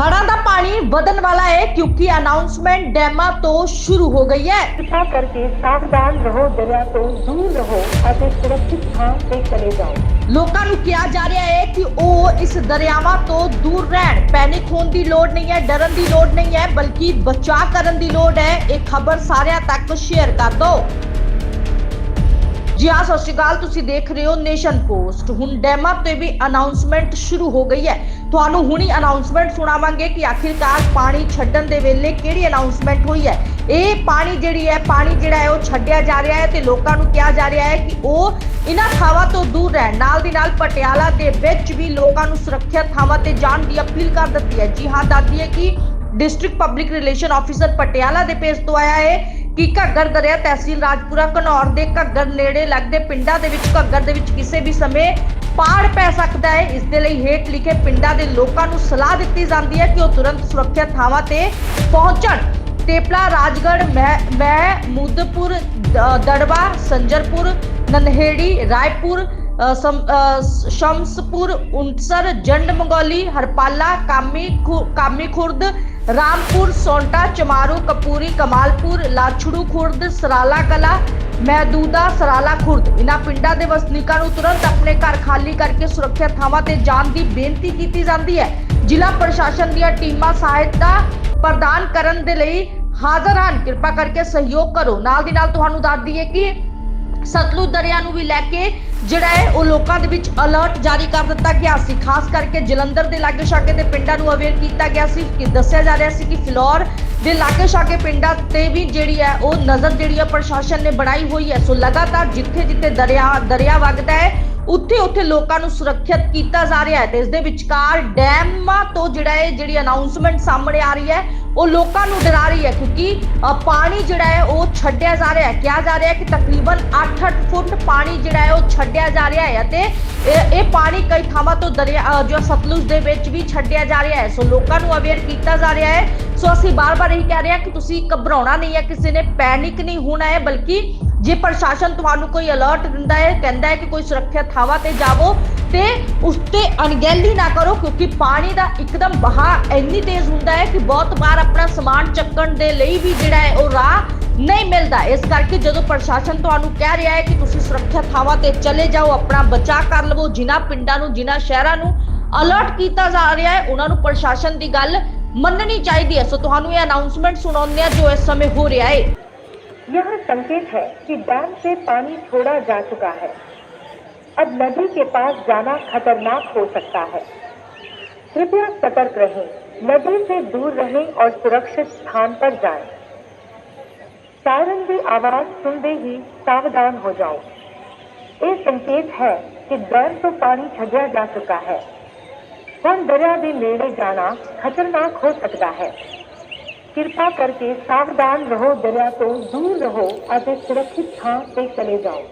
ਹੜ੍ਹਾਂ ਦਾ ਪਾਣੀ ਵਧਣ ਵਾਲਾ ਹੈ ਕਿਉਂਕਿ ਅਨਾਉਂਸਮੈਂਟ ਡੈਮਾਂ ਤੋਂ ਸ਼ੁਰੂ ਹੋ ਗਈ ਹੈ। ਕਿਰਪਾ ਕਰਕੇ ਸਾਵਧਾਨ ਰਹੋ ਦਰਿਆ ਤੋਂ ਦੂਰ ਰਹੋ ਅਤੇ ਸੁਰੱਖਿਤ ਥਾਂ ਤੇ ਚਲੇ ਜਾਓ। ਲੋਕਾਂ ਨੂੰ ਕਿਹਾ ਜਾ ਰਿਹਾ ਹੈ ਕਿ ਉਹ ਇਸ ਦਰਿਆਵਾਂ ਤੋਂ ਦੂਰ ਰਹਿਣ। ਪੈਨਿਕ ਹੋਣ ਦੀ ਲੋੜ ਨਹੀਂ ਹੈ ਡਰਨ ਦੀ ਲੋੜ ਨਹੀਂ ਹੈ ਬਲਕਿ ਬਚਾਅ ਕਰਨ ਦੀ ਲੋੜ ਹੈ। ਇਹ ਖਬਰ ਸਾਰਿਆਂ ਤੱਕ ਸ਼ੇਅਰ ਕਰ ਦਿਓ। ਜੀ ਹਾਂ, ਸਤਿ ਸ਼੍ਰੀ ਅਕਾਲ। ਤੁਸੀਂ ਦੇਖ ਰਹੇ ਹੋ ਨੇਸ਼ਨ ਪੋਸਟ। ਹੁਣ ਡੈਮਾਂ ਤੇ ਵੀ ਅਨਾਉਂਸਮੈਂਟ ਸ਼ੁਰੂ ਹੋ ਗਈ ਹੈ। ਤੁਹਾਨੂੰ ਹੁਣੀ ਅਨਾਉਂਸਮੈਂਟ ਸੁਣਾਵਾਂਗੇ ਕਿ ਆਖਿਰਕਾਰ ਪਾਣੀ ਛੱਡਣ ਦੇ ਵੇਲੇ ਕਿਹੜੀ ਅਨਾਉਂਸਮੈਂਟ ਹੋਈ ਹੈ। ਇਹ ਪਾਣੀ ਜਿਹੜੀ ਹੈ, ਪਾਣੀ ਜਿਹੜਾ ਹੈ, ਉਹ ਛੱਡਿਆ ਜਾ ਰਿਹਾ ਹੈ ਤੇ ਲੋਕਾਂ ਨੂੰ ਕਿਹਾ ਜਾ ਰਿਹਾ ਹੈ ਕਿ ਉਹ ਇਹਨਾਂ ਥਾਵਾਂ ਤੋਂ ਦੂਰ ਰਹਿਣ। ਨਾਲ ਦੀ ਨਾਲ ਪਟਿਆਲਾ ਦੇ ਵਿੱਚ ਵੀ ਲੋਕਾਂ ਨੂੰ ਸੁਰੱਖਿਅਤ ਥਾਵਾਂ ਤੇ ਜਾਣ ਦੀ ਅਪੀਲ ਕਰ ਦਿੱਤੀ ਹੈ। ਜੀ ਹਾਂ, ਦੱਸਦੀ ਹੈ ਕਿ district public relation officer Patiala ਦੇ ਪੇਜ ਤੋਂ ਆਇਆ ਹੈ। ਕਿ ਘੱਗਰ ਦਰਿਆ ਤਹਿਸੀਲ ਰਾਜਪੁਰਾ, ਘਨੌਰ ਦੇ ਘੱਗਰ ਨੇੜੇ ਲੱਗਦੇ ਪਿੰਡਾਂ ਦੇ ਵਿੱਚ, ਘੱਗਰ ਦੇ ਵਿੱਚ ਕਿਸੇ ਵੀ ਸਮੇਂ ਪਾੜ ਪੈ ਸਕਦਾ ਹੈ। ਇਸ ਦੇ ਲਈ ਹੇਠ ਲਿਖੇ ਪਿੰਡਾਂ ਦੇ ਲੋਕਾਂ ਨੂੰ ਸਲਾਹ ਦਿੱਤੀ ਜਾਂਦੀ ਹੈ ਕਿ ਉਹ ਤੁਰੰਤ ਸੁਰੱਖਿਅਤ ਥਾਵਾਂ ਤੇ ਪਹੁੰਚਣ। ਤੇਪਲਾ, ਰਾਜਗੜ੍ਹ, ਮਹਿ ਮਹਿਮੂਦਪੁਰ ਦ- ਦੜਵਾ, ਸੰਜਰਪੁਰ, ਨਨਹੇੜੀ, ਰਾਏਪੁਰ ਸ਼ਮਸਪੁਰ, ਉਨਸਰ, ਜੰਡ, ਮੰਗੋਲੀ, ਹਰਪਾਲਾ, ਕਾਮੀ ਖੁ- ਕਾਮੀ ਖੁਰਦ ਰਾਮਪੁਰ, ਸੋਂਟਾ, ਚਮਾਰੂ, ਕਪੂਰੀ, ਕਮਾਲਪੁਰ, ਲਾਛੜੂ ਖੁਰਦ, ਸਰਾਲਾ ਕਲਾ, ਮਹਿਦੂਦਾ, ਸਰਾਲਾ ਖੁਰਦ। ਇਨ੍ਹਾਂ ਪਿੰਡਾਂ ਦੇ ਵਸਨੀਕਾਂ ਨੂੰ ਤੁਰੰਤ ਆਪਣੇ ਘਰ ਖਾਲੀ ਕਰਕੇ ਸੁਰੱਖਿਅਤ ਥਾਵਾਂ ਤੇ ਜਾਣ ਦੀ ਬੇਨਤੀ ਕੀਤੀ ਜਾਂਦੀ ਹੈ। ਜ਼ਿਲ੍ਹਾ ਪ੍ਰਸ਼ਾਸਨ ਦੀਆਂ ਟੀਮਾਂ ਸਹਾਇਤਾ ਪ੍ਰਦਾਨ ਕਰਨ ਦੇ ਲਈ ਹਾਜ਼ਰ ਹਨ। ਕਿਰਪਾ ਕਰਕੇ ਸਹਿਯੋਗ ਕਰੋ। ਨਾਲ ਦੀ ਨਾਲ ਤੁਹਾਨੂੰ ਦੱਸ ਦਈਏ ਕਿ ਸਤਲੁਜ ਦਰਿਆ ਨੂੰ ਵੀ ਲੈ ਕੇ ਜਿਹੜਾ ਹੈ ਉਹ ਲੋਕਾਂ ਦੇ ਵਿੱਚ ਅਲਰਟ ਜਾਰੀ ਕਰ ਦਿੱਤਾ ਗਿਆ ਸੀ। ਖਾਸ ਕਰਕੇ ਜਲੰਧਰ ਦੇ ਲਾਗੇ ਛਾਗੇ ਦੇ ਪਿੰਡਾਂ ਨੂੰ ਅਵੇਅਰ ਕੀਤਾ ਗਿਆ ਸੀ ਕਿ ਦੱਸਿਆ ਜਾ ਰਿਹਾ ਸੀ ਕਿ ਫਿਲੌਰ ਦੇ ਲਾਗੇ ਛਾਗੇ ਪਿੰਡਾਂ ਤੇ ਵੀ ਜਿਹੜੀ ਹੈ ਉਹ ਨਜ਼ਰ ਜਿਹੜੀ ਹੈ ਪ੍ਰਸ਼ਾਸਨ ਨੇ ਬਣਾਈ ਹੋਈ ਹੈ। ਸੋ ਲਗਾਤਾਰ ਜਿੱਥੇ ਜਿੱਥੇ ਦਰਿਆ ਦਰਿਆ ਵਗਦਾ ਹੈ ਉੱਥੇ ਉੱਥੇ ਲੋਕਾਂ ਨੂੰ ਸੁਰੱਖਿਅਤ ਕੀਤਾ ਜਾ ਰਿਹਾ ਹੈ ਤੇ ਇਸ ਦੇ ਵਿਚਕਾਰ ਡੈਮਾਂ ਤੋਂ ਜਿਹੜਾ ਹੈ ਜਿਹੜੀ ਅਨਾਉਂਸਮੈਂਟ ਸਾਹਮਣੇ ਆ ਰਹੀ ਹੈ, ਉਹ ਲੋਕਾਂ ਨੂੰ ਡਰਾ ਰਹੀ ਹੈ ਕਿਉਂਕਿ ਪਾਣੀ ਜਿਹੜਾ ਹੈ ਉਹ ਛੱਡਿਆ ਜਾ ਰਿਹਾ ਹੈ। ਕਿਹਾ ਜਾ ਰਿਹਾ ਹੈ ਕਿ ਤਕਰੀਬਨ 8-8 ਫੁੱਟ ਪਾਣੀ ਜਿਹੜਾ ਹੈ ਉਹ ਛੱਡਿਆ ਜਾ ਰਿਹਾ ਹੈ ਅਤੇ ਇਹ ਇਹ ਪਾਣੀ ਕਈ ਥਾਵਾਂ ਤੋਂ ਦਰਿਆ ਜੋ ਸਤਲੁਜ ਦੇ ਵਿੱਚ ਵੀ ਛੱਡਿਆ ਜਾ ਰਿਹਾ ਹੈ। ਸੋ ਲੋਕਾਂ ਨੂੰ ਅਵੇਅਰ ਕੀਤਾ ਜਾ ਰਿਹਾ ਹੈ। ਸੋ ਅਸੀਂ ਬਾਰ-ਬਾਰ ਇਹੀ ਕਹਿ ਰਹੇ ਹਾਂ ਕਿ ਤੁਸੀਂ ਘਬਰਾਉਣਾ ਨਹੀਂ ਹੈ, ਕਿਸੇ ਨੇ ਪੈਨਿਕ ਨਹੀਂ ਹੋਣਾ ਹੈ, ਬਲਕਿ ਜੇ ਪ੍ਰਸ਼ਾਸਨ ਤੁਹਾਨੂੰ ਕੋਈ ਅਲਰਟ ਦਿੰਦਾ ਹੈ, ਕਹਿੰਦਾ ਹੈ ਕਿ ਕੋਈ ਸੁਰੱਖਿਅਤ ਥਾਵਾਂ ਤੇ ਜਾਵੋ, ਤੇ ਉਸ ਤੇ ਅਣਗਹਿਲੀ ਨਾ ਕਰੋ, ਕਿਉਂਕਿ ਪਾਣੀ ਦਾ ਇੱਕਦਮ ਵਹਾਅ ਇੰਨੀ ਤੇਜ਼ ਹੁੰਦਾ ਹੈ ਕਿ ਬਹੁਤ ਵਾਰ ਆਪਣਾ ਸਮਾਨ ਚੱਕਣ ਦੇ ਲਈ ਵੀ ਜਿਹੜਾ ਹੈ ਉਹ ਰਾਹ ਨਹੀਂ ਮਿਲਦਾ। ਇਸ ਕਰਕੇ ਜਦੋਂ ਪ੍ਰਸ਼ਾਸਨ ਤੁਹਾਨੂੰ ਕਹਿ ਰਿਹਾ ਹੈ ਕਿ ਤੁਸੀਂ ਸੁਰੱਖਿਅਤ ਥਾਵਾਂ ਤੇ ਚਲੇ ਜਾਓ, ਆਪਣਾ ਬਚਾਅ ਕਰ ਲਵੋ, ਜਿਨ੍ਹਾਂ ਪਿੰਡਾਂ ਨੂੰ, ਜਿਨ੍ਹਾਂ ਸ਼ਹਿਰਾਂ ਨੂੰ ਅਲਰਟ ਕੀਤਾ ਜਾ ਰਿਹਾ ਹੈ, ਉਹਨਾਂ ਨੂੰ ਪ੍ਰਸ਼ਾਸਨ ਦੀ ਗੱਲ ਮੰਨਣੀ ਚਾਹੀਦੀ ਹੈ। ਸੋ ਤੁਹਾਨੂੰ ਇਹ ਅਨਾਉਂਸਮੈਂਟ ਸੁਣਾਉਂਦੇ ਆ ਜੋ ਇਸ ਸਮੇਂ ਹੋ ਰਿਹਾ ਹੈ। यह संकेत है कि डैम से पानी छोड़ा जा चुका है। अब नदी के पास जाना खतरनाक हो सकता है। कृपया सतर्क रहें, नदी से दूर रहें और सुरक्षित स्थान पर जाएँ। सायरन की आवाज़ सुनते ही सावधान हो जाओ। ये संकेत है कि डैम तो पानी छजा जा चुका है। हम दरिया भी लेने जाना खतरनाक हो सकता है। ਕਿਰਪਾ ਕਰਕੇ ਸਾਵਧਾਨ ਰਹੋ ਦਰਿਆ ਤੋਂ ਦੂਰ ਰਹੋ ਅਤੇ ਸੁਰੱਖਿਅਤ ਥਾਂ ਤੇ ਚਲੇ ਜਾਓ।